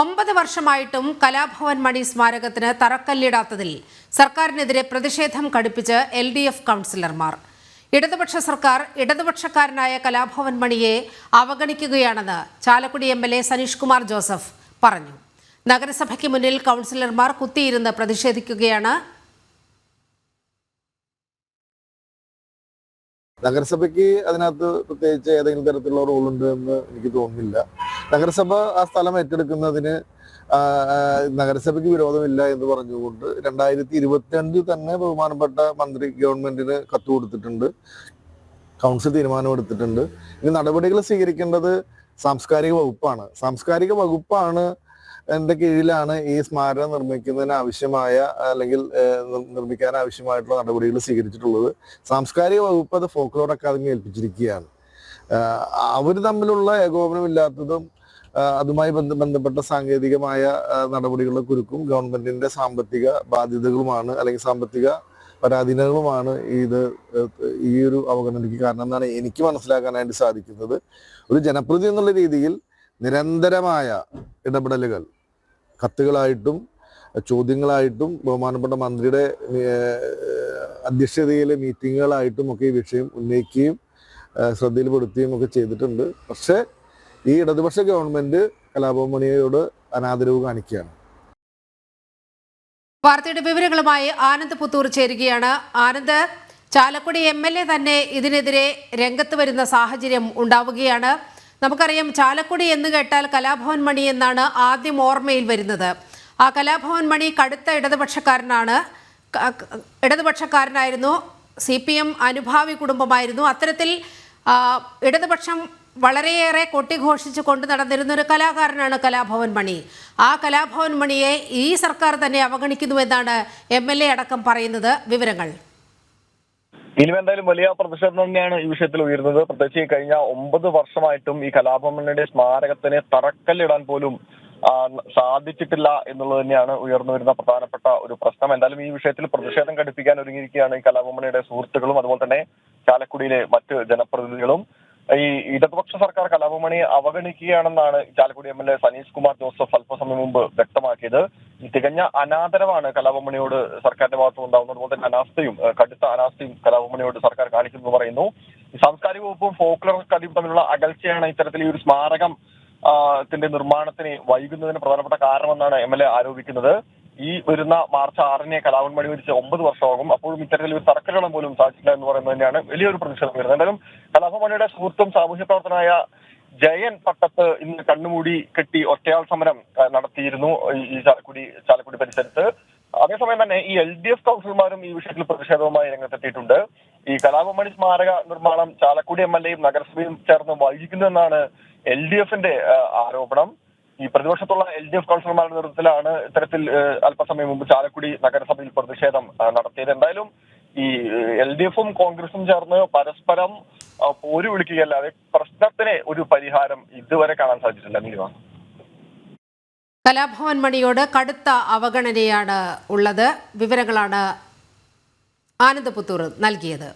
ഒമ്പത് വർഷമായിട്ടും കലാഭവൻ മണി സ്മാരകത്തിന് തറക്കല്ലിടാത്തതിൽ സർക്കാരിനെതിരെ പ്രതിഷേധം കടുപ്പിച്ച് എൽ ഡി എഫ് കൗൺസിലർമാർ. ഇടതുപക്ഷ സർക്കാർ ഇടതുപക്ഷക്കാരനായ കലാഭവൻ മണിയെ അവഗണിക്കുകയാണെന്ന് Chalakudy M L A Saneesh Kumar Joseph പറഞ്ഞു. നഗരസഭയ്ക്ക് മുന്നിൽ കൗൺസിലർമാർ കുത്തിയിരുന്ന് പ്രതിഷേധിക്കുകയാണ്. നഗരസഭയ്ക്ക് അതിനകത്ത് പ്രത്യേകിച്ച് ഏതെങ്കിലും തരത്തിലുള്ള റോളുണ്ട് എന്ന് എനിക്ക് തോന്നുന്നില്ല. നഗരസഭ ആ സ്ഥലം ഏറ്റെടുക്കുന്നതിന് നഗരസഭയ്ക്ക് വിരോധമില്ല എന്ന് പറഞ്ഞുകൊണ്ട് രണ്ടായിരത്തി ഇരുപത്തിരണ്ടിൽ തന്നെ ബഹുമാനപ്പെട്ട മന്ത്രി ഗവൺമെന്റിന് കത്ത് കൊടുത്തിട്ടുണ്ട്. കൗൺസിൽ തീരുമാനമെടുത്തിട്ടുണ്ട് ഇനി നടപടികൾ സ്വീകരിക്കേണ്ടത് സാംസ്കാരിക വകുപ്പാണ്. സാംസ്കാരിക വകുപ്പാണ് എന്റെ കീഴിലാണ് ഈ സ്മാരകം നിർമ്മിക്കുന്നതിന് ആവശ്യമായ അല്ലെങ്കിൽ നിർമ്മിക്കാൻ ആവശ്യമായിട്ടുള്ള നടപടികൾ സ്വീകരിച്ചിട്ടുള്ളത്. സാംസ്കാരിക വകുപ്പ് അത് ഫോക്ലോർ അക്കാദമി ഏൽപ്പിച്ചിരിക്കുകയാണ്. അവർ തമ്മിലുള്ള ഏകോപനമില്ലാത്തതും അതുമായി ബന്ധ ബന്ധപ്പെട്ട സാങ്കേതികമായ നടപടികളുടെ കുരുക്കും ഗവൺമെന്റിന്റെ സാമ്പത്തിക ബാധ്യതകളുമാണ് അല്ലെങ്കിൽ സാമ്പത്തിക പരാധീനതകളുമാണ് ഇത് ഈ ഒരു അവഗണനയ്ക്ക് കാരണം എന്നാണ് എനിക്ക് മനസ്സിലാക്കാനായിട്ട് സാധിക്കുന്നത്. ഒരു ജനപ്രതി എന്നുള്ള രീതിയിൽ നിരന്തരമായ ഇടപെടലുകൾ കത്തുകളായിട്ടും ചോദ്യങ്ങളായിട്ടും ബഹുമാനപ്പെട്ട മന്ത്രിയുടെ അധ്യക്ഷതയിലെ മീറ്റിങ്ങുകളായിട്ടും ഒക്കെ ഈ വിഷയം ഉന്നയിക്കുകയും ശ്രദ്ധയിൽപ്പെടുത്തുകയും ഒക്കെ ചെയ്തിട്ടുണ്ട്. പക്ഷേ ഈ ഇടതുപക്ഷ ഗവൺമെന്റ് കലാഭവൻ മണിയോട് അനാദരവ് കാണിക്കുകയാണ്. വാർത്തയുടെ വിവരങ്ങളുമായി ആനന്ദ് പുത്തൂർ ചേരുകയാണ്. Anand Chalakudy M L A തന്നെ ഇതിനെതിരെ രംഗത്ത് വരുന്ന സാഹചര്യം ഉണ്ടാവുകയാണ്. നമുക്കറിയാം ചാലക്കുടി എന്ന് കേട്ടാൽ കലാഭവൻ മണി എന്നാണ് ആദ്യം ഓർമ്മയിൽ വരുന്നത്. ആ കലാഭവൻ മണി കടുത്ത ഇടതുപക്ഷക്കാരനാണ്. ഇടതുപക്ഷക്കാരനായിരുന്നു. സി പി എം അനുഭാവി കുടുംബമായിരുന്നു. അത്തരത്തിൽ ഇടതുപക്ഷം വളരെയേറെ കൊട്ടിഘോഷിച്ച് കൊണ്ടു നടന്നിരുന്ന ഒരു കലാകാരനാണ് കലാഭവൻ മണി. ആ കലാഭവൻ മണിയെ ഈ സർക്കാർ തന്നെ അവഗണിക്കുന്നുവെന്നാണ് എം എൽ എ അടക്കം പറയുന്നത്. വിവരങ്ങൾ. ഇനിയും എന്തായാലും വലിയ പ്രതിഷേധം തന്നെയാണ് ഈ വിഷയത്തിൽ ഉയരുന്നത്. പ്രത്യേകിച്ച് കഴിഞ്ഞ ഒമ്പത് വർഷമായിട്ടും ഈ കലാഭവനയുടെ സ്മാരകത്തിന് തറക്കല്ലിടാൻ പോലും സാധിച്ചിട്ടില്ല എന്നുള്ളത് തന്നെയാണ് ഉയർന്നു വരുന്ന പ്രധാനപ്പെട്ട ഒരു പ്രശ്നം. എന്തായാലും ഈ വിഷയത്തിൽ പ്രതിഷേധം ഘടിപ്പിക്കാൻ ഒരുങ്ങിയിരിക്കുകയാണ് ഈ കലാഭവനയുടെ സുഹൃത്തുക്കളും അതുപോലെ തന്നെ ചാലക്കുടിയിലെ മറ്റ് ജനപ്രതിനിധികളും. ഈ ഇടതുപക്ഷ സർക്കാർ കലാപമണി അവഗണിക്കുകയാണെന്നാണ് Chalakudy M L A Saneesh Kumar Joseph അല്പസമയം മുമ്പ് വ്യക്തമാക്കിയത്. തികഞ്ഞ അനാദരവാണ് കലാപമണിയോട് സർക്കാരിന്റെ ഭാഗത്ത് ഉണ്ടാവുന്നത്. അതുപോലെ തന്നെ അനാസ്ഥയും കടുത്ത അനാസ്ഥയും കലാപമണിയോട് സർക്കാർ കാണിക്കുന്നു പറയുന്നു. സാംസ്കാരിക വകുപ്പും ഫോക്ലർ കഥയും തമ്മിലുള്ള അകൽച്ചയാണ് ഇത്തരത്തിൽ ഈ ഒരു സ്മാരകം ത്തിന്റെ നിർമ്മാണത്തിന് വൈകുന്നതിന് പ്രധാനപ്പെട്ട കാരണമെന്നാണ് എം എൽ എ ആരോപിക്കുന്നത്. ഈ വരുന്ന മാർച്ച് ആറിനെ കലാവൻ മണി മരിച്ച് ഒമ്പത് വർഷമാകും. അപ്പോഴും ഇത്തരത്തിൽ ഒരു തറക്കല്ലിടാൻ പോലും സാധിച്ചില്ല എന്ന് പറയുന്നത് തന്നെയാണ് വലിയൊരു പ്രതിഷേധം വരുന്നത്. എന്തായാലും കലാഭവമണിയുടെ സുഹൃത്തും സാമൂഹ്യ പ്രവർത്തനായ ജയൻ പട്ടത്ത് ഇന്ന് കണ്ണുമൂടി കെട്ടി ഒറ്റയാൾ സമരം നടത്തിയിരുന്നു ഈ ചാലക്കുടി ചാലക്കുടി പരിസരത്ത്. അതേസമയം തന്നെ ഈ എൽ ഡി എഫ് കൗൺസിലർമാരും ഈ വിഷയത്തിൽ പ്രതിഷേധവുമായി രംഗത്തെത്തിയിട്ടുണ്ട്. ഈ കലാപമണി സ്മാരക നിർമ്മാണം ചാലക്കുടി എം എൽ എയും നഗരസഭയും ചേർന്ന് വൈകിക്കുന്നുവെന്നാണ് എൽ ഡി എഫിന്റെ ആരോപണം. ഈ പ്രതിപക്ഷത്തുള്ള എൽ ഡി എഫ് കൗൺസിലർമാരുടെ നേതൃത്വത്തിലാണ് ഇത്തരത്തിൽ അല്പസമയം മുമ്പ് ചാലക്കുടി നഗരസഭയിൽ പ്രതിഷേധം നടത്തിയത്. എന്തായാലും ഈ എൽ ഡി എഫും കോൺഗ്രസും ചേർന്ന് പരസ്പരം പോരു പോര് വിളിക്കുകയല്ലാതെ പ്രശ്നത്തിന് ഒരു പരിഹാരം ഇതുവരെ കാണാൻ സാധിച്ചിട്ടില്ല. നീലിമ കലാഭവൻ മണിയോട് കടുത്ത അവഗണനയാണ് ഉള്ളത്. വിവരങ്ങളാണ് ആനന്ദപുത്തൂർ നൽകിയത്.